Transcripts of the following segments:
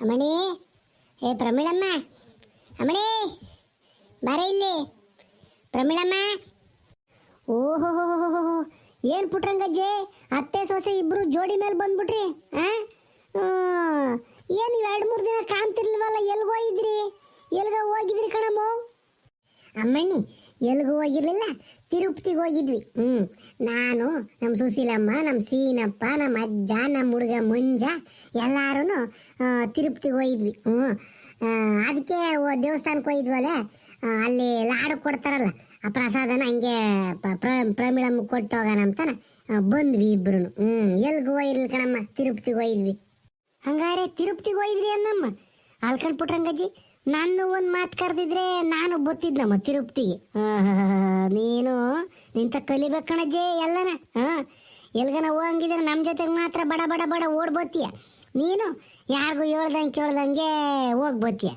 ಅಮ್ಮಣಿ, ಏ ಪ್ರಮೀಳಮ್ಮ, ಅಮ್ಮಣಿ, ಬಾರೇ ಇಲ್ಲಿ. ಪ್ರಮಿಳಮ್ಮ ಓಹೋ ಏನು ಪುಟ್ರಂಗಜ್ಜೆ ಅತ್ತೆ ಸೊಸೆ ಇಬ್ರು ಜೋಡಿ ಮೇಲೆ ಬಂದ್ಬಿಟ್ರಿ, ಆ? ಏನು ಎರಡು ಮೂರು ದಿನ ಕಾಣ್ತಿರ್ಲಿಲ್ವಲ್ಲ, ಎಲ್ಗೋ ಹೋಗಿದ್ರಿ? ಎಲ್ಗ ಹೋಗಿದ್ರಿ ಕಣಮ್ಮ? ಅಮ್ಮಣ್ಣಿ ಎಲ್ಗೂ ಹೋಗಿರ್ಲಿಲ್ಲ, ತಿರುಪತಿಗೆ ಹೋಗಿದ್ವಿ. ಹ್ಞೂ ನಾನು ನಮ್ಮ ಸುಶೀಲಮ್ಮ ನಮ್ಮ ಸೀನಪ್ಪ ನಮ್ಮ ಅಜ್ಜ ನಮ್ಮ ಹುಡುಗ ಮುಂಜ ಎಲ್ಲರೂ ತಿರುಪತಿಗೆ ಹೋಗಿದ್ವಿ. ಹ್ಞೂ. ಅದಕ್ಕೆ ದೇವಸ್ಥಾನಕ್ಕೆ ಹೋಗಿದ್ವಲ್ಲ ಅಲ್ಲಿ ಲಾಡು ಕೊಡ್ತಾರಲ್ಲ, ಆ ಪ್ರಸಾದನ ಹಂಗೆ ಪ್ರಮಿಳಮ್ಮ ಕೊಟ್ಟು ಹೋಗೋಣ ಅಂತಾನ ಬಂದ್ವಿ ಇಬ್ರು ಹ್ಞೂ. ಎಲ್ಗೆ ಹೋಗಿರ್ಲಿ ಕಣಮ್ಮ? ತಿರುಪತಿಗೆ ಹೋಗಿದ್ವಿ. ಹಂಗಾರೆ ತಿರುಪತಿಗೆ ಹೋಗಿದ್ರಿ ಅನ್ನಮ್ಮ? ಅಲ್ಕಂಡ್ ಪುಟ್ರಂಗಜ್ಜಿ ನಾನು ಒಂದು ಮಾತು ಕರೆದಿದ್ರೆ ನಾನು ಬತ್ತಿದ್ನಮ್ಮ ತಿರುಪತಿಗೆ. ನೀನು ನಿಂತ ಕಲಿಬೇಕು ಕಣಜ್ಜಿ, ಎಲ್ಲನ, ಹಾಂ? ಎಲ್ಗನ ಹೋಗಂಗಿದ್ರೆ ನಮ್ಮ ಜೊತೆಗೆ ಮಾತ್ರ ಬಡ ಬಡ ಬಡ ಓಡ್ಬೋತಿಯ? ನೀನು ಯಾರಿಗೂ ಹೇಳ್ದಂಗೆ ಕೇಳ್ದಂಗೆ ಹೋಗ್ಬೋತೀಯ?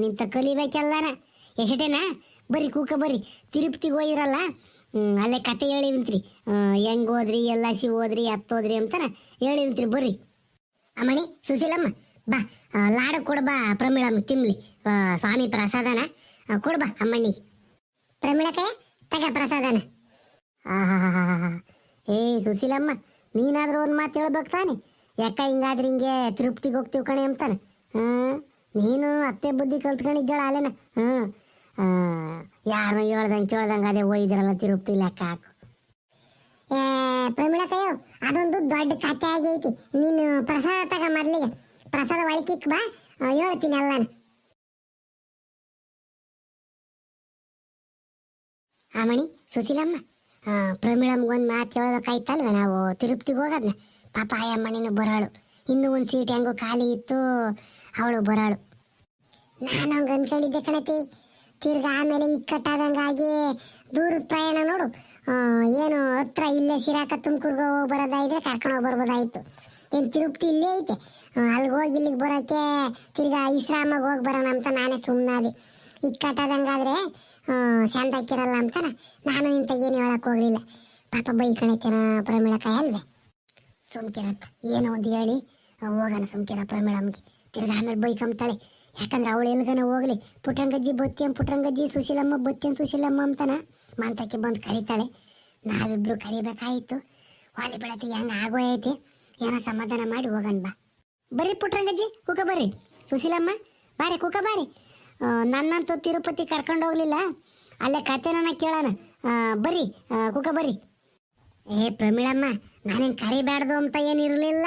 ನಿಂತ ಕಲಿಬೇಕೆಲ್ಲನ ಎಷ್ಟೇನಾ? ಬರ್ರಿ ಕೂಕ ಬರ್ರಿ ತಿರುಪತಿಗೆ ಹೋಗಿರಲ್ಲ? ಅಲ್ಲೇ ಕತೆ ಹೇಳಿವಂತ್ರಿ. ಹೆಂಗ್ ಹೋದ್ರಿ, ಎಲ್ಲ ಸಿ ಹೋದ್ರಿ ಹತ್ತೋದ್ರಿ ಹೇಳಿ ಹೇಳಿವಂತ್ರಿ, ಬರ್ರಿ. ಅಮ್ಮಣಿ, ಸುಶೀಲಮ್ಮ, ಬಾ. ಲಾಡ ಕೊಡ್ಬಾ, ಪ್ರಮೀಳಮ್ಮ, ತಿಮ್ಲಿ. ಸ್ವಾಮಿ ಪ್ರಸಾದನ. ಕೊಡ್ಬಾ ಅಮ್ಮಣ್ಣಿ ಪ್ರಮೀಳಕ್ಕೆ? ತಗ ಪ್ರಸಾದನ. ಏ, ಸುಶೀಲಮ್ಮ, ನೀನಾದ್ರೂ ಒಂದು ಮಾತು ಹೇಳ್ಬೇಕು ತಾನೆ. ಯಾಕ ಹಿಂಗಾದ್ರೆ ಹಿಂಗೆ ತೃಪ್ತಿಗೆ ಹೋಗ್ತೀವಿ ಕಣೆ ಅಂತಾನೆ. ಹಾ, ನೀನು ಅತ್ತೆ ಬುದ್ಧಿ ಕಲ್ತ್ಕೊಂಡಿದ್ದಾಳ ಅಲ್ಲೇನ? ಹ್ಮ್ ಯಾರು ಹೇಳ್ದಂಗೆ ಕೇಳ್ದಂಗೆ ಅದೇ ಒಯ್ದಿರಲ್ಲ ತಿರುಪತಿ ಲೆಕ್ಕ ಹಾಕು. ಏ, ಪ್ರಮೀಳಕಯ್ಯೋ, ಅದೊಂದು ದೊಡ್ಡ ಕತೆ ಆಗೈತಿ. ನೀನು ಪ್ರಸಾದ ತಗ ಮೊದಲಿಗೆ. ಪ್ರಸಾದ ಒಳಕಿಕ್ ಬಾ. ಹೇಳ್ತೀನಿ ಎಲ್ಲಾನು. ಆಮಣಿ, ಸುಶೀಲಮ್ಮ ಪ್ರಮೀಳಮ್ಗೆ ಪ್ರಮೀಳಮ್ಗೊಂದು ಮಾತು ಹೇಳೋದಕ್ಕಾಯ್ತಲ್ವ ನಾವು? ತಿರುಪತಿಗೆ ಹೋಗೋದ್ನ? ಪಾಪ ಆಯಮ್ಮಣಿನೂ ಬರೋಳು. ಇನ್ನೂ ಒಂದು ಸೀಟ್ ಹೆಂಗೋ ಖಾಲಿ ಇತ್ತು, ಅವಳು ಬರೋಳು. ನಾನು ಹಂಗೆ ಅಂದ್ಕೊಂಡಿದ್ದೆ ಕಣತಿ. ತಿರ್ಗಿ ಆಮೇಲೆ ಇಕ್ಕಟ್ಟಾದಂಗಾಗಿ ದೂರದ ಪ್ರಯಾಣ ನೋಡು. ಏನು ಹತ್ರ ಇಲ್ಲೇ ಸಿರಾಕ ತುಮಕೂರ್ಗೆ ಹೋಗಿ ಬರೋದಾಯಿದ್ರೆ ಕರ್ಕೊಂಡು ಹೋಗಿ ಬರ್ಬೋದಾಯಿತು. ಏನು ತಿರುಪತಿ ಇಲ್ಲೇ ಐತೆ? ಅಲ್ಲಿಗೆ ಹೋಗಿ ಇಲ್ಲಿಗೆ ಬರೋಕ್ಕೆ ತಿರ್ಗಾ ಇಸ್ರಾಮಾಗ ಹೋಗಿ ಬರೋಣ ಅಂತ ನಾನೇ ಸುಮ್ಮನಾದೆ ಇಕ್ಕಟ್ಟಾದಂಗಾದ್ರೆ ಶಾಂತ ಹಾಕಿರಲ್ಲ ಅಂತ ನಾನು ಇಂಥ ಏನು ಹೇಳಕ್ ಹೋಗ್ಲಿಲ್ಲ. ಪಾಪ ಬೈಕಣೈತೇನ ಪ್ರಮಿಳಕಾಯ ಅಲ್ವೇ? ಸುಮ್ಕಿರತ್ತ ಏನೋ ಒಂದು ಹೇಳಿ. ಹೋಗೋಣ ಸುಮ್ಕಿರ ಪ್ರಮಿಳಮ್ಗೆ ತಿರ್ಗಿ ಆಮೇಲೆ ಬೈಕಂತಾಳೆ ಯಾಕಂದ್ರೆ ಅವಳು ಎಲ್ಗನ ಹೋಗ್ಲಿ? ಪುಟ್ಟಂಗಜ್ಜಿ ಬತ್ತಿಯಂ, ಪುಟ್ಟಂಗಜ್ಜಿ ಸುಶೀಲಮ್ಮ, ಬತ್ತಿಯಂ, ಸುಶೀಲಮ್ಮ ಅಂತಾನ? ಮಾಂತಕ್ಕೆ ಬಂದು ಕರೀತಾಳೆ. ನಾವಿಬ್ರು ಕರಿಬೇಕಾಯಿತು. ವಾಲಿ ಬೆಳತಿ ಹೆಂಗ ಐತಿ? ಏನೋ ಸಮಾಧಾನ ಮಾಡಿ ಹೋಗನ್ ಬಾ. ಬರ್ರಿ ಪುಟ್ರಂಗಜ್ಜಿ ಕುಕ ಬರ್ರಿ. ಸುಶೀಲಮ್ಮ, ಬಾರಿ, ಕುಕ ಬಾರಿ. ನನ್ನಂತೂ ತಿರುಪತಿ ಕರ್ಕೊಂಡು ಹೋಗ್ಲಿಲ್ಲ. ಅಲ್ಲೇ ಕಥೆನ ಕೇಳೋಣ. ಬರ್ರಿ ಕುಕ ಬರ್ರಿ. ಏ, ಪ್ರಮೀಳಮ್ಮ, ನಾನೇನು ಕರಿಬ್ಯಾಡ್ದು ಅಂತ ಏನಿರಲಿಲ್ಲ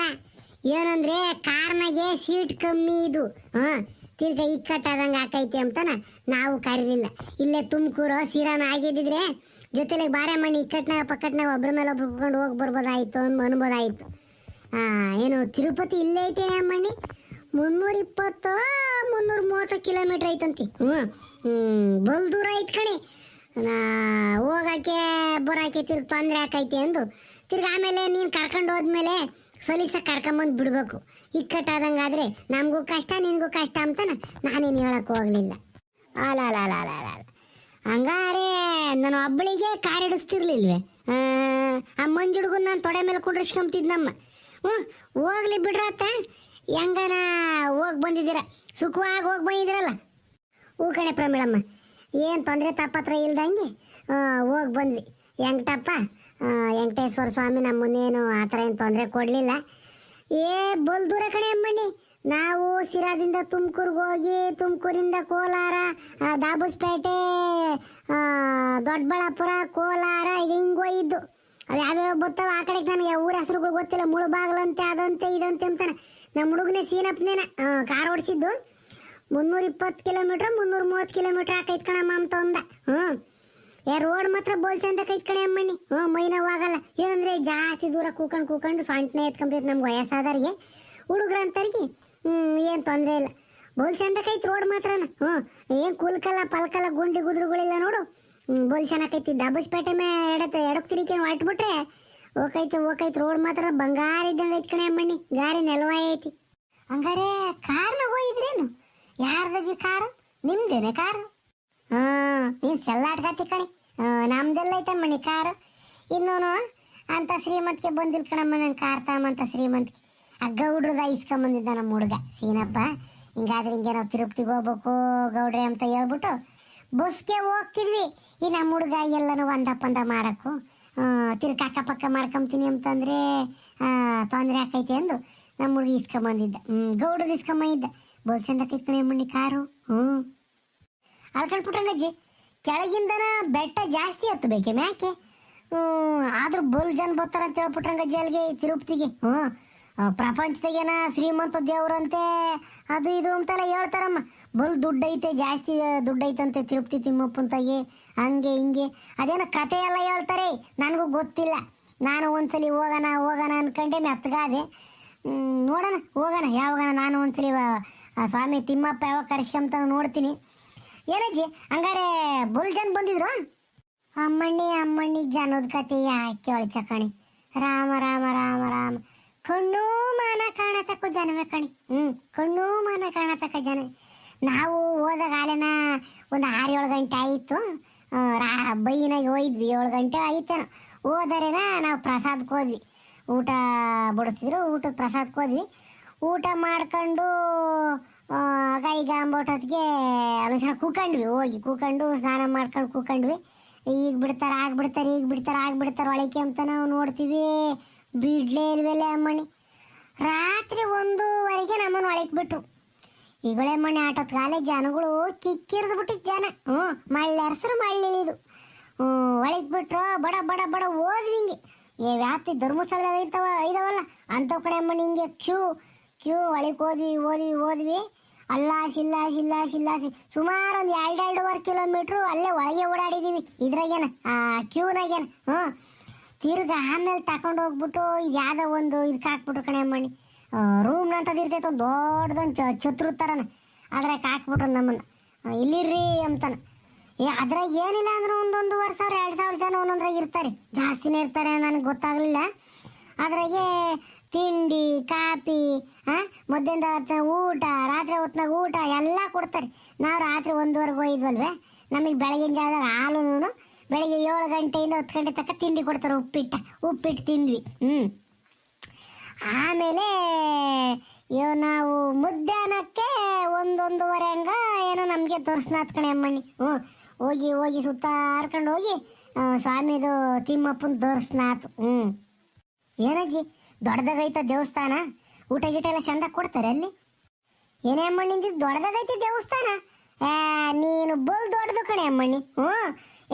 ಏನಂದ್ರೆ, ಕಾರ್ನಾಗೆ ಸೀಟ್ ಕಮ್ಮಿ ಇದು. ಹಾಂ ತಿರ್ಗ ಇಕ್ಕಟ್ಟಾದಂಗೆ ಆಕೈತಿ ಅಂತನ ನಾವು ಕರೀಲಿಲ್ಲ. ಇಲ್ಲೇ ತುಮಕೂರು ಸೀರಾನ ಆಗಿದ್ದಿದ್ರೆ, ಜೊತೆಲೆ ಬಾರೆ ಮಣ್ಣಿ ಇಕ್ಕಟ್ನಾಗ, ಪಕ್ಕಟ್ನಾಗ ಒಬ್ರ ಮೇಲೆ ಒಬ್ರು ಕುತ್ಕೊಂಡು ಹೋಗಿ ಬರ್ಬೋದಾಯಿತು ಅನ್, ಅನ್ಬೋದಾಯಿತು. ಏನು, ತಿರುಪತಿ ಇಲ್ಲೇ ಐತೆ ಅಮ್ಮಣ್ಣಿ? ಮುನ್ನೂರ ಇಪ್ಪತ್ತು ಮುನ್ನೂರ ಮೂವತ್ತು ಕಿಲೋಮೀಟರ್ ಐತಂತಿ. ಹ್ಞೂ ಬಲ್ ದೂರ ಐತ್ ಕಣೆ. ನಾ ಹೋಗಕ್ಕೆ ಬರೋಕೆ ತಿರ್ಗ ತೊಂದರೆ ಆಕೈತಿ ಅಂದು. ತಿರ್ಗ ಆಮೇಲೆ ನೀನು ಕರ್ಕೊಂಡು ಹೋದ್ಮೇಲೆ ಸಲೀಸ ಕರ್ಕೊಂಬಂದು ಬಿಡ್ಬೇಕು. ಇಕ್ಕಟ್ಟಾದಂಗಾದ್ರೆ ನಮಗೂ ಕಷ್ಟ ನಿನಗೂ ಕಷ್ಟ ಅಂತಾನೆ ನಾನೇನು ಹೇಳಕ್ ಹೋಗಲಿಲ್ಲ. ಅಲ ಅಲ ಅಲ ಅಲ ಅಲ ಅಲ. ಹಂಗಾರೆ ನಾನು ಒಬ್ಬಳಿಗೆ ಕಾರಿಡಿಸ್ತಿರ್ಲಿಲ್ವೇ. ಆ, ಮಂಜುಡ್ಗು ನಾನು ತೊಡೆ ಮೇಲೆ ಕುಂಡ್ರಿಸ್ಕೊಂತಿದ್ನಮ್ಮ ಹ್ಞೂ ಹೋಗ್ಲಿ ಬಿಡ್ರತ್ತ ಹೆಂಗನ ಹೋಗಿ ಬಂದಿದ್ದೀರ? ಸುಖವಾಗಿ ಹೋಗಿ ಬಂದಿದ್ದೀರಲ್ಲ? ಹೂ ಕಣೆ ಪ್ರಮೀಳಮ್ಮ ಏನು ತೊಂದರೆ ತಪ್ಪತ್ರ ಇಲ್ದಂಗೆ ಹೋಗಿ ಬಂದ್ವಿ. ವೆಂಕಟಪ್ಪ ಆ, ವೆಂಕಟೇಶ್ವರ ಸ್ವಾಮಿ ನಮ್ಮನ್ನೇನು ಆ ಥರ ಏನು ತೊಂದರೆ ಕೊಡಲಿಲ್ಲ? ಏ ಬಲ್ ದೂರ ಕಣೆ ಅಮ್ಮಣ್ಣಿ ನಾವು ಸಿರಾದಿಂದ ತುಮಕೂರಿಗೆ ಹೋಗಿ ತುಮಕೂರಿಂದ ಕೋಲಾರ ದಾಬುಸ್ಪೇಟೆ ದೊಡ್ಡಬಳ್ಳಾಪುರ ಕೋಲಾರ ಹಿಂಗೆ ಹೋಗಿದ್ದು. ಅವು ಯಾವ್ಯಾವ ಬರ್ತಾವ ಆ ಕಡೆಗೆ ನನಗೆ ಊರ ಹೆಸರುಗಳು ಗೊತ್ತಿಲ್ಲ ಮುಳುಬಾಗ್ಲಂತೆ ಅದಂತೆ ಇದಂತೆ ಅಂತಾನೆ. ನಮ್ಮ ಹುಡುಗನೇ ಸೀನಪ್ಪನೇನ ಕಾರ್ ಓಡಿಸಿದ್ದು ಮುನ್ನೂರ ಇಪ್ಪತ್ತು ಕಿಲೋಮೀಟ್ರ್ ಮುನ್ನೂರ ಮೂವತ್ತು ಕಿಲೋಮೀಟ್ರ್ ಆಕೈತ್ ಕಣಮ್ಮ ಅಂತ ಅಂದ. ಹ್ಞೂ. ಏ ರೋಡ್ ಮಾತ್ರ ಬೋಲ್ಸೆ ಅಂತ ಕೈ ಕಡೆ ಅಮ್ಮಣ್ಣಿ. ಹ್ಞೂ ಮೈ ನೋವಾಗಲ್ಲ ಏನಂದ್ರೆ ಜಾಸ್ತಿ ದೂರ ಕೂಕೊಂಡು ಕೂಕೊಂಡು ಸೊಂಟನೆ ಎತ್ಕೊಂಬೈತೆ ನಮ್ಗೆ ವಯಸ್ಸಾದವ್ರಿಗೆ. ಹುಡುಗ್ರ ಅಂತರಿಗೆ ಹ್ಞೂ ಏನು ತೊಂದರೆ ಇಲ್ಲ. ಬೋಲ್ ಅಂತ ಕೈತ್ ರೋಡ್ ಮಾತ್ರನ. ಹ್ಞೂ. ಏನು ಕುಲ್ಕಲ್ಲ ಪಲ್ಕಲ್ಲ ಗುಂಡಿ ಗುದ್ರುಗಳಿಲ್ಲ ನೋಡು. ಹ್ಞೂ ಬೋಲ್ ಚೆನ್ನಾಗೈತಿ ದಬ್ಬಸ್ಪೇಟೆ ಮೇ ಎಡತ್ತೆ ಎಡಕ್ ತಿರುಗಿ ಹೊಟ್ಬಿಟ್ರೆ ಹೋಗೈತೆ ಓಕೈತೆ ರೋಡ್ ಮಾತ್ರ ಬಂಗಾರ ಇದ್ದಂಗೆ ಐತ್ ಕಣೆ ಅಮ್ಮಣ್ಣಿ. ಗಾರಿ ನೆಲವಾಯ ಐತಿ. ಹಂಗಾರೆ ಕಾರ್ನ ಹೋಗಿದ್ರೇನು? ಯಾರ್ದಜಿ ಕಾರು? ನಿಮ್ದೇನೆ ಕಾರು? ಹಾ, ನೀನ್ ಸೆಲ್ಲಾಟ್ಕತಿ ಕಣೆ. ನಮ್ದೆಲ್ಲ ಐತಮ್ಮಣ್ಣಿ ಕಾರು. ಇನ್ನೂನು ಅಂತ ಶ್ರೀಮಂತಿಗೆ ಬಂದಿಲ್ ಕಣಮ್ಮ ನಂಗೆ ಕಾರ್ ತಾಮಂತ ಶ್ರೀಮಂತಿಗೆ. ಆ ಗೌಡ್ರದ ಇಸ್ಕೊಂಬಂದಿದ್ದ ನಮ್ಮ ಹುಡುಗ. ಸೀನಪ್ಪ, ಹಿಂಗಾದ್ರೆ ಹಿಂಗೆ ನಾವು ತಿರುಪತಿಗೆ ಹೋಗ್ಬೇಕು ಗೌಡ್ರೆ ಅಂತ ಹೇಳ್ಬಿಟ್ಟು ಬಸ್ಗೆ ಹೋಗ್ತಿದ್ವಿ. ಈ ನಮ್ಮ ಹುಡುಗ ಎಲ್ಲನೂ ಒಂದಪ್ಪಂದ ಪಂದ ಮಾಡಕ್ಕು. ತಿರ್ಗ ಅಕ್ಕಪಕ್ಕ ಮಾಡ್ಕೊಂತೀನಿ ಅಂತಂದ್ರೆ ತೊಂದರೆ ಆಕೈತೆ ಅಂದು ನಮ್ಮ ಹುಡುಗಿ ಇಸ್ಕೊಂಬಂದಿದ್ದ ಗೌಡ್ರದ್ದು ಇಸ್ಕೊಂಬಂದಿದ್ದ ಬೋಲ್ ಚಂದ ಕೈತ್ಕಣೆ ಮಣ್ಣಿ ಕಾರು. ಹ್ಞೂ ಅಲ್ಕಂಡ್ಬಿಟ್ರಂಗಜ್ಜಿ ಕೆಳಗಿಂದನ ಬೆಟ್ಟ ಜಾಸ್ತಿ ಹತ್ತು ಬೇಕೆ ಮ್ಯಾಕೆ? ಹ್ಮ್, ಆದ್ರೂ ಬಲ್ ಜನ ಬರ್ತಾರ ಅಂತ ಹೇಳ್ಬಿಟ್ರಂಗಜ್ಜಿ ಅಲ್ಲಿಗೆ ತಿರುಪತಿಗೆ. ಹ್ಞೂ ಪ್ರಪಂಚದಾಗೇನ ಶ್ರೀಮಂತ ದೇವ್ರಂತೆ, ಅದು ಇದು ಅಂತೆಲ್ಲ ಹೇಳ್ತಾರಮ್ಮ. ಬಲ್ ದುಡ್ಡೈತೆ, ಜಾಸ್ತಿ ದುಡ್ಡೈತಂತೆ ತಿರುಪತಿ ತಿಮ್ಮಪ್ಪಂತಾಗೆ. ಹಂಗೆ ಹಿಂಗೆ. ಅದೇನು ಕತೆ ಎಲ್ಲ ಹೇಳ್ತಾರೆ, ನನಗೂ ಗೊತ್ತಿಲ್ಲ. ನಾನು ಒಂದ್ಸಲಿ ಹೋಗೋಣ ಹೋಗೋಣ ಅನ್ಕೊಂಡೆ ಮೆತ್ತಗಾದೆ ನೋಡೋಣ, ಹೋಗೋಣ, ಯಾವಾಗ ನಾನು ಒಂದ್ಸಲಿ ಸ್ವಾಮಿ ತಿಮ್ಮಪ್ಪ ಯಾವಾಗ ಕರ್ಶಂತ ನೋಡ್ತೀನಿ. ಏನಜ್ಜಿ, ಹಂಗಾರೆ ಬುಲ್ ಜನ ಬಂದಿದ್ರು? ಅಮ್ಮಣ್ಣಿ ಅಮ್ಮಣ್ಣಿ, ಜನದ ಕತೆ ಯಾಕೆ ಚಕಣಿ ರಾಮ ರಾಮ ರಾಮ ರಾಮ. ಕಣ್ಣು ಮಾನ ಕಾಣತಕ್ಕ ಜನವೇ ಕಣಿ. ಹ್ಮ್, ಕಣ್ಣು ಮಾನ ಕಾಣತಕ್ಕ ಜನ ನಾವು ಹೋದಾಗ ಆಲೆನ ಒಂದು ಆರು ಏಳು ಗಂಟೆ ಆಯಿತು. ರಾ ಬೈನಾಗ ಹೋಯ್ದ್ವಿ ಏಳು ಗಂಟೆ ಆಯ್ತೇನೋ. ಹೋದರೇನ ನಾವು ಪ್ರಸಾದಕ್ಕೆ ಹೋದ್ವಿ. ಊಟ ಬಡಿಸಿದ್ರು ಊಟದ ಪ್ರಸಾದಕ್ಕೆ ಹೋದ್ವಿ. ಊಟ ಮಾಡ್ಕೊಂಡು ಈಗ ಅಂಬೋಟೊತ್ತಿಗೆ ಅನುಷ್ಠಾನ ಕೂಕಂಡ್ವಿ, ಹೋಗಿ ಕೂಕಂಡು ಸ್ನಾನ ಮಾಡ್ಕೊಂಡು ಕೂಕಂಡ್ವಿ. ಈಗ ಬಿಡ್ತಾರೆ, ಆಗ ಬಿಡ್ತಾರೆ, ಈಗ ಬಿಡ್ತಾರೆ, ಆಗ ಬಿಡ್ತಾರೆ ಒಳಕೆ ಅಂತ ನಾವು ನೋಡ್ತೀವಿ. ಬಿಡ್ಲೇ ಇಲ್ವೇಲೆ ಅಮ್ಮಣಿ ರಾತ್ರಿ ಒಂದೂವರೆಗೆ ನಮ್ಮನ್ನು ಒಳಗೆ ಬಿಟ್ರು. ಈಗಳೆ ಮನೆ ಆಟದ ಕಾಲೇ ಜನಗಳು ಕಿಕ್ಕಿರಿದು ಬಿಟ್ಟಿದ್ ಜನ. ಹ್ಞೂ, ಮಳ್ಳೆ ಹೆಸರು ಮಳ್ಳಿ ಇಳಿದು. ಹ್ಞೂ, ಒಳಗೆ ಬಿಟ್ರು ಬಡ ಬಡ ಬಡ ಓದ್ವಿ ಹಿಂಗೆ. ಏ, ವ್ಯಾಪ್ತಿ ಧರ್ಮಸ್ಥಳದಾಗ ಐತವ ಐದವಲ್ಲ ಅಂತ ಕಡೆ ಅಮ್ಮಣ್ಣಿ ಹಿಂಗೆ ಕ್ಯೂ ಕ್ಯೂ, ಒಳಗೆ ಹೋದ್ವಿ ಓದ್ವಿ ಓದ್ವಿ. ಅಲ್ಲ ಶಿಲ್ಲ ಶಿಲ್ಲ ಶಿಲ್ಲ ಸುಮಾರು ಒಂದು ಎರಡು, ಎರಡೂವರೆ ಕಿಲೋಮೀಟ್ರು ಅಲ್ಲೇ ಒಳಗೆ ಓಡಾಡಿದೀವಿ ಇದ್ರಾಗೇನ, ಆ ಕ್ಯೂನಾಗೇನ. ಹ್ಞೂ, ತಿರ್ಗ ಆಮೇಲೆ ತಕೊಂಡು ಹೋಗ್ಬಿಟ್ಟು ಇದು ಯಾವ್ದೋ ಒಂದು ಇದಕ್ಕೆ ಹಾಕ್ಬಿಟ್ರು ಕಣೆ ಅಮ್ಮಣ್ಣಿ ರೂಮ್ ಅಂತದ್ದು ಇರ್ತೈತೆ ಒಂದು ದೊಡ್ಡದೊಂದು ಚ ಥರನ ಅದ್ರಾಗ ಹಾಕ್ಬಿಟ್ರು ನಮ್ಮನ್ನು. ಇಲ್ಲಿರ್ರಿ ಅಂತಾನ. ಏ, ಅದ್ರಾಗ ಏನಿಲ್ಲ ಅಂದ್ರೆ ಒಂದೊಂದುವರೆ ಸಾವಿರ, ಎರಡು ಸಾವಿರ ಜನ ಒಂದೊಂದ್ರಾಗ ಇರ್ತಾರೆ. ಜಾಸ್ತಿನೇ ಇರ್ತಾರೆ ನನಗೆ ಗೊತ್ತಾಗಲಿಲ್ಲ. ಅದ್ರಾಗೆ ತಿಂಡಿ ಕಾಫಿ ಹಾಂ ಮಧ್ಯಾಹ್ನದ ಹೊತ್ತ ಊಟ, ರಾತ್ರಿ ಹೊತ್ನಾಗ ಊಟ ಎಲ್ಲ ಕೊಡ್ತಾರೆ. ನಾವು ರಾತ್ರಿ ಒಂದುವರೆಗೆ ಹೋಗಿದ್ವಲ್ವೇ ನಮಗೆ ಬೆಳಗಿನ ಜಾಗದಾಗ ಹಾಲು ಬೆಳಗ್ಗೆ ಏಳು ಗಂಟೆಯಿಂದ ಹತ್ತು ಗಂಟೆ ತನಕ ತಿಂಡಿ ಕೊಡ್ತಾರೆ ಉಪ್ಪಿಟ್ಟ. ಉಪ್ಪಿಟ್ಟು ತಿಂದ್ವಿ. ಹ್ಞೂ ಆಮೇಲೆ ಇವ್ ನಾವು ಮಧ್ಯಾಹ್ನಕ್ಕೆ ಒಂದೊಂದುವರೆ ಹಂಗ ಏನೋ ನಮಗೆ ತೋರಿಸ್ನಾತ್ ಕಣೆ ಅಮ್ಮಣ್ಣಿ. ಹ್ಞೂ, ಹೋಗಿ ಹೋಗಿ ಸುತ್ತಾರ್ಕೊಂಡು ಹೋಗಿ ಸ್ವಾಮಿದು ತಿಮ್ಮಪ್ಪನ ತೋರಿಸ್ನಾತು. ಹ್ಞೂ. ಏನಜ್ಜಿ ದೊಡ್ಡದಾಗೈತ ದೇವಸ್ಥಾನ? ಊಟ ಗೀಟ ಎಲ್ಲ ಚಂದ ಕೊಡ್ತಾರೆ ಅಲ್ಲಿ? ಏನೇ ಅಮ್ಮಣ್ಣಿಂದ ದೊಡ್ಡದಾಗೈತಿ ದೇವಸ್ಥಾನ? ನೀನು ಬಲ್ ದೊಡ್ಡದು ಕಣೆ ಅಮ್ಮಣ್ಣಿ. ಹ್ಞೂ.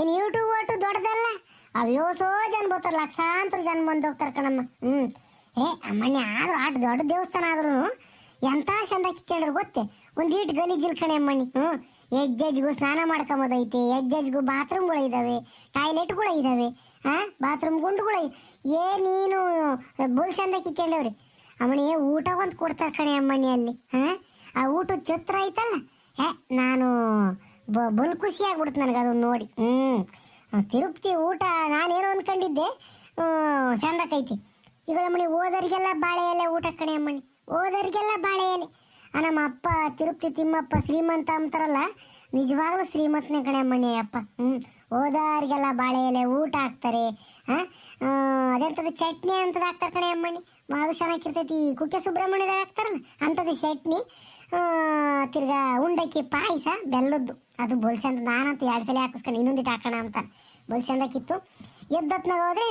ಏನು ಯೂಟ್ಯೂಬ್ ಒಟ್ಟು ದೊಡ್ಡದಲ್ಲ? ಅವ್ಯೋಸೋ ಜನ ಬರ್ತಾರೆ, ಲಕ್ಷಾಂತರ ಜನ ಬಂದು ಹೋಗ್ತಾರೆ ಕಣಮ್ಮ. ಹ್ಞೂ. ಏ ಅಮ್ಮಣ್ಣಿ ಆದ್ರೂ ಆಟ ದೊಡ್ಡ ದೇವಸ್ಥಾನ ಆದ್ರೂ ಎಂಥ ಚಂದ ಕಿಕ್ಕೊಂಡ್ರೆ ಗೊತ್ತೆ? ಒಂದು ಈಟ್ ಗಲೀಜಿಲ್ ಕಣೆ ಅಮ್ಮಣ್ಣಿ. ಹ್ಞೂ ಎಜ್ಜೆಜ್ಗೂ ಸ್ನಾನ ಮಾಡ್ಕೊಂಬೋದೈತೆ ಎಜ್ಜೆಜ್ಗೂ ಬಾತ್ರೂಮ್ಗಳು ಇದ್ದಾವೆ ಟಾಯ್ಲೆಟ್ಗಳು ಇದ್ದಾವೆ ಹಾಂ ಬಾತ್ರೂಮ್ ಗುಂಡುಗಳು ಏ ನೀನು ಬುಲ್ ಚಂದ ಕಿಕ್ಕೊಂಡವ್ರಿ? ಅಮ್ಮಣಿ ಊಟ ಒಂದು ಕೊಡ್ತಾರೆ ಕಣೆ ಅಮ್ಮಣ್ಣಿ ಅಲ್ಲಿ ಹಾಂ ಆ ಊಟ ಚತ್ರ ಐತಲ್ಲ? ಹೇ ನಾನು ಬಲ್ ಖುಷಿ ಆಗ್ಬಿಡ್ತು ನನಗೆ ಅದನ್ನು ನೋಡಿ. ಹ್ಞೂ ತಿರುಪ್ತಿ ಊಟ ನಾನೇನೋ ಅನ್ಕೊಂಡಿದ್ದೆ ಹ್ಮ್, ಚಂದಕ್ಕೈತಿ ಈಗ ಮಣಿ ಓದೋರಿಗೆಲ್ಲ ಬಾಳೆ ಎಲೆ ಊಟ ಕಣೆ ಅಮ್ಮಣಿ. ಓದೋರಿಗೆಲ್ಲ ಬಾಳೆ ಎಲೆ ನಮ್ಮ ಅಪ್ಪ ತಿರುಪ್ತಿ ತಿಮ್ಮಪ್ಪ ಶ್ರೀಮಂತ ಅಂತಾರಲ್ಲ, ನಿಜವಾಗ್ಲೂ ಶ್ರೀಮಂತನೇ ಕಣೆ ಅಮ್ಮಣ್ಣಿ ಅಪ್ಪ ಹ್ಞೂ ಓದೋರಿಗೆಲ್ಲ ಬಾಳೆ ಎಲೆ ಊಟ ಹಾಕ್ತಾರೆ. ಹಾಂ ಅದೆಂಥದ್ದು ಚಟ್ನಿ ಅಂತದ್ದು ಹಾಕ್ತಾರೆ ಕಣೆ ಅಮ್ಮಣ್ಣಿ ಅದು ಚೆನ್ನಾಗಿರ್ತೈತಿ. ಕುಕ್ಕೆ ಸುಬ್ರಹ್ಮಣ್ಯದಾಗ ಹಾಕ್ತಾರಲ್ಲ, ಅಂಥದ್ದು ಚಟ್ನಿ. ತಿರ್ಗಾ ಉಂಡಕ್ಕಿ ಪಾಯಸ, ಬೆಲ್ಲದ್ದು. ಅದು ಬೊಲ್ ಚಂದ ನಾನಂತೂ ಎರಡು ಸಲ ಹಾಕಿಸ್ಕೊಂಡು ಇನ್ನೊಂದಿಟ್ಟು ಹಾಕೋಣ ಅಂತ ಬೊಲ್ ಚಂದಕ್ಕಿತ್ತು ಎದ್ದತ್ನಾಗ ಹೋದ್ರೆ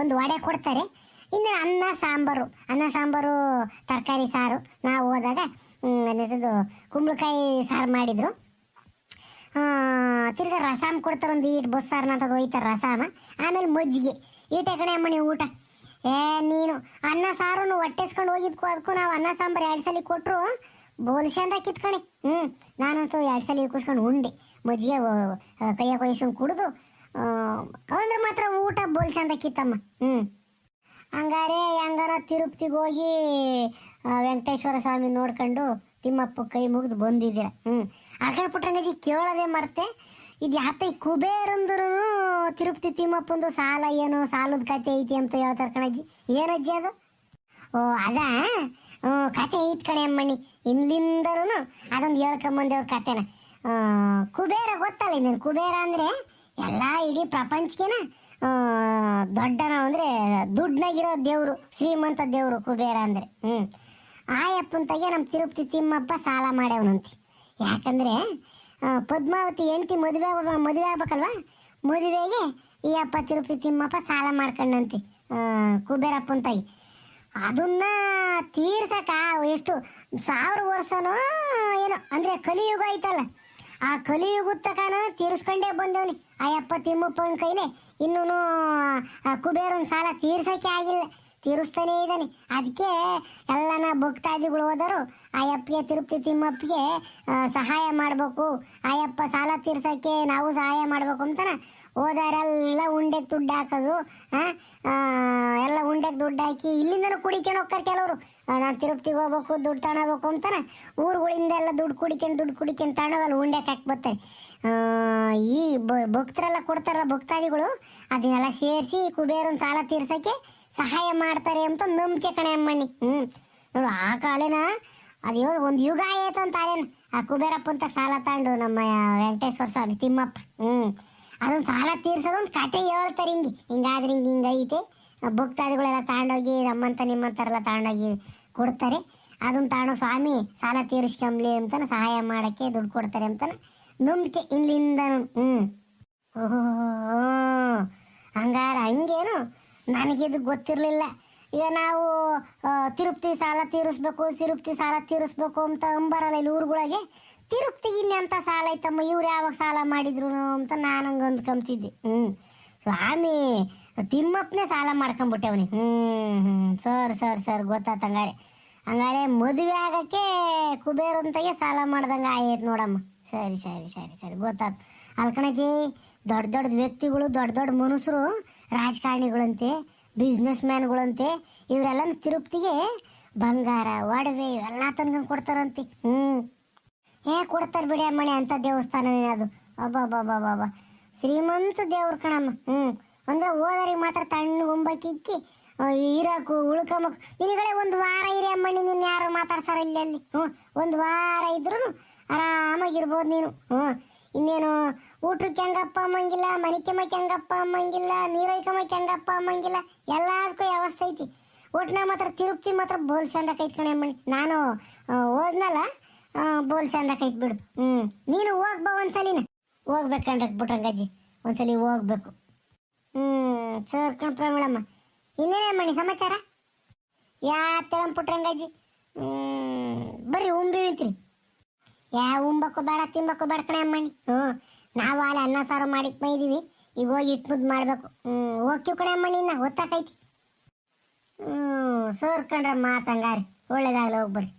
ಒಂದು ವಡೆ ಕೊಡ್ತಾರೆ. ಇನ್ನು ಅನ್ನ, ಸಾಂಬಾರು. ಅನ್ನ, ಸಾಂಬಾರು, ತರಕಾರಿ, ಸಾರು. ನಾವು ಹೋದಾಗ ಅದು ಕುಂಬಳಕಾಯಿ ಸಾರು ಮಾಡಿದರು. ತಿರ್ಗಾ ರಸಾಮ್ ಕೊಡ್ತಾರೆ ಒಂದು ಈಟ್ ಬಸ್ಸಾರನ ಅಂತ ಒಯ್ತಾರೆ ರಸಾಮ. ಆಮೇಲೆ ಮಜ್ಜಿಗೆ. ಈಟೆ ಕಣೆ ಅಮ್ಮನಿ ಊಟ. ಏ, ನೀನು ಅನ್ನ ಸಾರು ಹೊಟ್ಟೆಸ್ಕೊಂಡು ಹೋಗಿದ್ಕು ಅದಕ್ಕೂ ನಾವು ಅನ್ನ, ಸಾಂಬಾರು ಎರಡು ಸಲ ಕೊಟ್ಟರು ಬೋಲ್ಸಂದ ಕಿತ್ಕಣೆ ಹ್ಞೂ ನಾನಂತೂ ಎರಡು ಸಲ ಕೂಸ್ಕೊಂಡು ಉಂಡೆ. ಮಜ್ಜಿಗೆ ಕೈಯ ಕೊಯ್ಸ್ಕೊಂಡು ಕುಡಿದು ಅಂದ್ರೆ ಮಾತ್ರ ಊಟ ಬೋಲ್ಸಂದ ಕಿತ್ತಮ್ಮ. ಹ್ಞೂ ಹಂಗಾರೆ ಹಂಗಾರ ತಿರುಪ್ತಿಗೆ ಹೋಗಿ ವೆಂಕಟೇಶ್ವರ ಸ್ವಾಮಿ ನೋಡ್ಕೊಂಡು ತಿಮ್ಮಪ್ಪ ಕೈ ಮುಗಿದು ಬಂದಿದ್ದೀರ ಹ್ಞೂ ಅರ್ಕಂಡ್ ಪುಟ್ಟಂಗಜಿ ಕೇಳೋದೇ ಮರ್ತೆ, ಇದು ಯಾತ ಕುಬೇರಂದ್ರು ತಿರುಪತಿ ತಿಮ್ಮಪ್ಪಂದು ಸಾಲ ಏನು ಸಾಲದ ಕತೆ ಐತಿ ಅಂತ ಹೇಳ್ತಾರೆ ಕಣಜ್ಜಿ. ಏನಜ್ಜಿ ಅದು? ಓ, ಅದ? ಕತೆ ಐತ್ ಕಣೆ ಅಮ್ಮಣ್ಣಿ. ಇಲ್ಲಿಂದನೂ ಅದೊಂದು ಹೇಳ್ಕೊಂಬಂದೇವ್ರ ಕತೆನ. ಕುಬೇರ ಗೊತ್ತಲ್ಲ ನೀನು ಕುಬೇರ ಅಂದರೆ ಎಲ್ಲ ಇಡೀ ಪ್ರಪಂಚಕ್ಕೆನ ದೊಡ್ಡನ ಅಂದ್ರೆ ದುಡ್ಡನಾಗಿರೋ ದೇವ್ರು, ಶ್ರೀಮಂತ ದೇವ್ರು ಕುಬೇರ ಅಂದ್ರೆ. ಹ್ಮ್. ಆಯಪ್ಪನ ತಗೆ ನಮ್ಮ ತಿರುಪತಿ ತಿಮ್ಮಪ್ಪ ಸಾಲ ಮಾಡ್ಯವನಂತಿ. ಯಾಕಂದ್ರೆ ಪದ್ಮಾವತಿ ಹೆಂಡತಿ ಮದುವೆ ಮದುವೆ ಆಗ್ಬೇಕಲ್ವಾ? ಮದುವೆಗೆ ಈ ಅಪ್ಪ ತಿರುಪತಿ ತಿಮ್ಮಪ್ಪ ಸಾಲ ಮಾಡ್ಕೊಂಡಂತಿ ತಾಯಿ ಅದನ್ನ ತೀರ್ಸಕ ಎಷ್ಟು ಸಾವಿರ ವರ್ಷನೋ ಏನೋ, ಅಂದ್ರೆ ಕಲಿಯುಗ ಐತಲ್ಲ. ಆ ಕಲಿಯುಗ ತಕನ ತೀರಿಸ್ಕೊಂಡೇ ಬಂದವನಿ. ಆ ಅಪ್ಪ ತಿಮ್ಮಪ್ಪನ ಕೈಲೆ ಇನ್ನೂ ಕುಬೇರನ ಸಾಲ ತೀರ್ಸಕ್ಕೆ ಆಗಿಲ್ಲ. ತೀರಿಸ್ತಾನೇ ಇದ್ದಾನೆ. ಅದಕ್ಕೆ ಎಲ್ಲನ ಭಕ್ತಾದಿಗಳು ಹೋದರು. ಆ ತಿರುಪ್ತಿ ತಿರುಪತಿ ತಿಮ್ಮಪ್ಪಗೆ ಸಹಾಯ ಮಾಡಬೇಕು. ಆಯಪ್ಪ ಸಾಲ ತೀರ್ಸೋಕ್ಕೆ ನಾವು ಸಹಾಯ ಮಾಡಬೇಕು ಅಂತಾನೆ ಹೋದಾರೆಲ್ಲ ಉಂಡೆಗೆ ದುಡ್ಡು ಹಾಕೋದು ಎಲ್ಲ ಉಂಡೆಗೆ ದುಡ್ಡು ಹಾಕಿ ಇಲ್ಲಿಂದನೂ ಕುಡಿಕೊಂಡು ಹೋಗ್ತಾರೆ ಕೆಲವರು. ನಾನು ತಿರುಪತಿಗೆ ಹೋಗ್ಬೇಕು, ದುಡ್ಡು ತಗೋಬೇಕು ಅಂತಾನೆ ಊರುಗಳಿಂದ ಎಲ್ಲ ದುಡ್ಡು ಕುಡಿಕೊಂಡು ದುಡ್ಡು ಕುಡಿಕೊಂಡು ತಗೊಂಡೋಗಲ್ಲ ಉಂಡೆಗೆ ಹಾಕಿ ಬರ್ತಾರೆ. ಈ ಭಕ್ತರೆಲ್ಲ ಕೊಡ್ತಾರಲ್ಲ ಭಕ್ತಾದಿಗಳು. ಅದನ್ನೆಲ್ಲ ಸೇರಿಸಿ ಕುಬೇರನ ಸಾಲ ತೀರ್ಸಕ್ಕೆ ಸಹಾಯ ಮಾಡ್ತಾರೆ ಅಂತ ನಂಬಿಕೆ ಕಣೆ ಅಮ್ಮಣ್ಣಿ. ಹ್ಞೂ ನೋಡು, ಆ ಕಾಲೇನ ಅದು ಒಂದು ಯುಗ ಆಯ್ತು ಅಂತ ಆರೇನು ಆ ಕುಬೇರಪ್ಪ ಅಂತ ಸಾಲ ತಗೊಂಡು ನಮ್ಮ ವೆಂಕಟೇಶ್ವರ ಸ್ವಾಮಿ, ತಿಮ್ಮಪ್ಪ. ಹ್ಞೂ ಅದೊಂದು ಸಾಲ ತೀರ್ಸೋದೊಂದು ಕತೆ ಹೇಳ್ತಾರೆ ಹಿಂಗೆ. ಹಿಂಗಾದ್ರೆ ಹಿಂಗೆ ಹಿಂಗೈತೆ ಭಕ್ತಾದಿಗಳೆಲ್ಲ ತಗೊಂಡೋಗಿ ನಮ್ಮಂತ ನಿಮ್ಮಂತರೆಲ್ಲ ತಗೊಂಡೋಗಿ ಕೊಡ್ತಾರೆ. ಅದನ್ನು ತಗೊಂಡು ಸ್ವಾಮಿ, ಸಾಲ ತೀರಿಸ್ಕೊಂಬ್ಲಿ ಅಂತಾನೆ ಸಹಾಯ ಮಾಡೋಕ್ಕೆ ದುಡ್ಡು ಕೊಡ್ತಾರೆ ಅಂತಾನೆ ನಂಬಿಕೆ ಇಲ್ಲಿಂದ ಹ್ಞೂ ಓಹೋ ಹಂಗಾರ ಹಂಗೇನು? ನನಗಿದು ಗೊತ್ತಿರಲಿಲ್ಲ. ಈಗ ನಾವು ತಿರುಪ್ತಿ ತಿರುಪತಿ ಸಾಲ ತೀರಿಸ್ಬೇಕು ತಿರುಪತಿ ಸಾಲ ತೀರಿಸ್ಬೇಕು ಅಂತ ಅಂಬರಲ್ಲ ಇಲ್ಲಿ ಊರುಗಳಿಗೆ. ತಿರುಪತಿಗೆ ಇನ್ನೆಂಥ ಸಾಲ ಐತಮ್ಮ? ಇವ್ರು ಯಾವಾಗ ಸಾಲ ಮಾಡಿದ್ರು ಅಂತ ನಾನು ಹಂಗೆ ಅಂದ್ಕೊಂತಿದ್ದೆ ಹ್ಞೂ ಸ್ವಾಮಿ, ತಿಮ್ಮಪ್ಪನೇ ಸಾಲ ಮಾಡ್ಕೊಂಬಿಟ್ಟೆ ಅವನಿಗೆ. ಹ್ಞೂ ಹ್ಞೂ ಸರ್ ಸರ್ ಸರ್ ಗೊತ್ತಾತ ಹಂಗಾರೆ ಹಂಗಾರೆ ಮದುವೆ ಆಗಕ್ಕೆ ಕುಬೇರಂತಾಗೆ ಸಾಲ ಮಾಡ್ದಂಗೆ ಆಯ್ತು ನೋಡಮ್ಮ. ಸರಿ ಸರಿ ಸರಿ ಸರಿ. ಗೊತ್ತಾಯ್ತು ಅಲ್ಕಣಜಿ ದೊಡ್ಡ ದೊಡ್ಡ ವ್ಯಕ್ತಿಗಳು, ದೊಡ್ಡ ದೊಡ್ಡ ಮನುಷ್ಯರು ರಾಜಕಾರಣಿಗಳಂತೆ ಬಿಸ್ನೆಸ್ ಮ್ಯಾನ್ಗಳಂತೆ ಇವರೆಲ್ಲ ತಿರುಪತಿಗೆ ಬಂಗಾರ, ಒಡವೆ ಇವೆಲ್ಲ ತಂದು ಕೊಡ್ತಾರಂತೆ. ಹ್ಞೂ ಏ, ಕೊಡ್ತಾರೆ ಬಿಡಿ ಅಮ್ಮಣಿ ಅಂತ ದೇವಸ್ಥಾನ ಅದು? ಅಬ್ಬಬ್ಬಬ್ಬಬ್ಬ ಶ್ರೀಮಂತ ದೇವ್ರ ಕಣಮ್ಮ. ಹ್ಞೂ ಅಂದ್ರೆ ಹೋದರಿಗೆ ಮಾತ್ರ ತಣ್ಣ ಗುಂಬಕ್ಕಿಕ್ಕಿ ಇರಕು, ಉಳ್ಕಮಕ್. ನಿನಗಳೇ ಒಂದು ವಾರ ಇರಿ ಅಮ್ಮಣ್ಣಿ ನಿನ್ನ ಯಾರು ಮಾತಾಡ್ತಾರೆ ಇಲ್ಲಿ ಅಲ್ಲಿ? ಹ್ಞೂ ಒಂದು ವಾರ ಇದ್ರು ಆರಾಮಾಗಿರ್ಬೋದು ನೀನು. ಹ್ಞೂ. ಇನ್ನೇನು, ಊಟಕ್ಕೆ ಹೆಂಗಪ್ಪ ಅಮ್ಮಂಗಿಲ್ಲ ಮನಿಕೆಮಕ್ಕೆ ಹೆಂಗಪ್ಪ ಅಮ್ಮಂಗಿಲ್ಲ ನೀರೈಕಮಕ್ಕೆ ಹೆಂಗಪ್ಪ ಅಮ್ಮಂಗಿಲ್ಲ, ಎಲ್ಲದಕ್ಕೂ ವ್ಯವಸ್ಥೆ ಐತಿ. ಊಟನ ಮಾತ್ರ ತಿರುಪ್ತಿ ಮಾತ್ರ ಬೋಲ್ ಚಂದ ಐತ್ ಕಣೆ ಅಮ್ಮಣ್ಣಿ ನಾನು ಓದ್ನಲ್ಲ ಬೋಲ್ ಚಂದ ಕೈತ್ ಬಿಡು. ಹ್ಞೂ. ನೀನು ಹೋಗ್ಬಾ ಒಂದ್ಸಲಿನ ಹೋಗ್ಬೇಕಂಡ್ರೆ ಬಿಟ್ರಂಗಜ್ಜಿ ಒಂದ್ಸಲಿ ಹೋಗ್ಬೇಕು. ಹ್ಞೂ. ಸರ್ ಕಣ್ ಪ್ರಮಿಳಮ್ಮ ಇನ್ನೇನೇ ಮಣಿ ಸಮಾಚಾರ? ಯಾ ಹ್ಞೂ. ಬರ್ರಿ ಉಂಬಿವಿಂತ್ರಿ ಯಾ ಉಂಬಕ್ಕೂ ಬೇಡ ತಿಂಬಕ್ಕೂ ಬೇಡ ಕಣೆ ಅಮ್ಮಣ್ಣಿ. ಹ್ಞೂ, ನಾವು ಅಲ್ಲಿ ಅನ್ನ ಸಾರು ಮಾಡಿಕ್ ಬೈದೀವಿ. ಈಗ ಹೋಗಿ ಇಟ್ಟು ಮುದ್ದು ಮಾಡಬೇಕು. ಹ್ಞೂ, ಹೋಗ್ತೀವಿ ಕಣೆ ಅಮ್ಮಣ್ಣಿ ಇನ್ನ ಗೊತ್ತಾಕೈತಿ ಹ್ಞೂ ಸೋರ್ ಕಂಡ್ರೆ ಮಾತಂಗಾರಿ. ಒಳ್ಳೇದಾಗಲಿ ಹೋಗಿ ಬರ್ರಿ.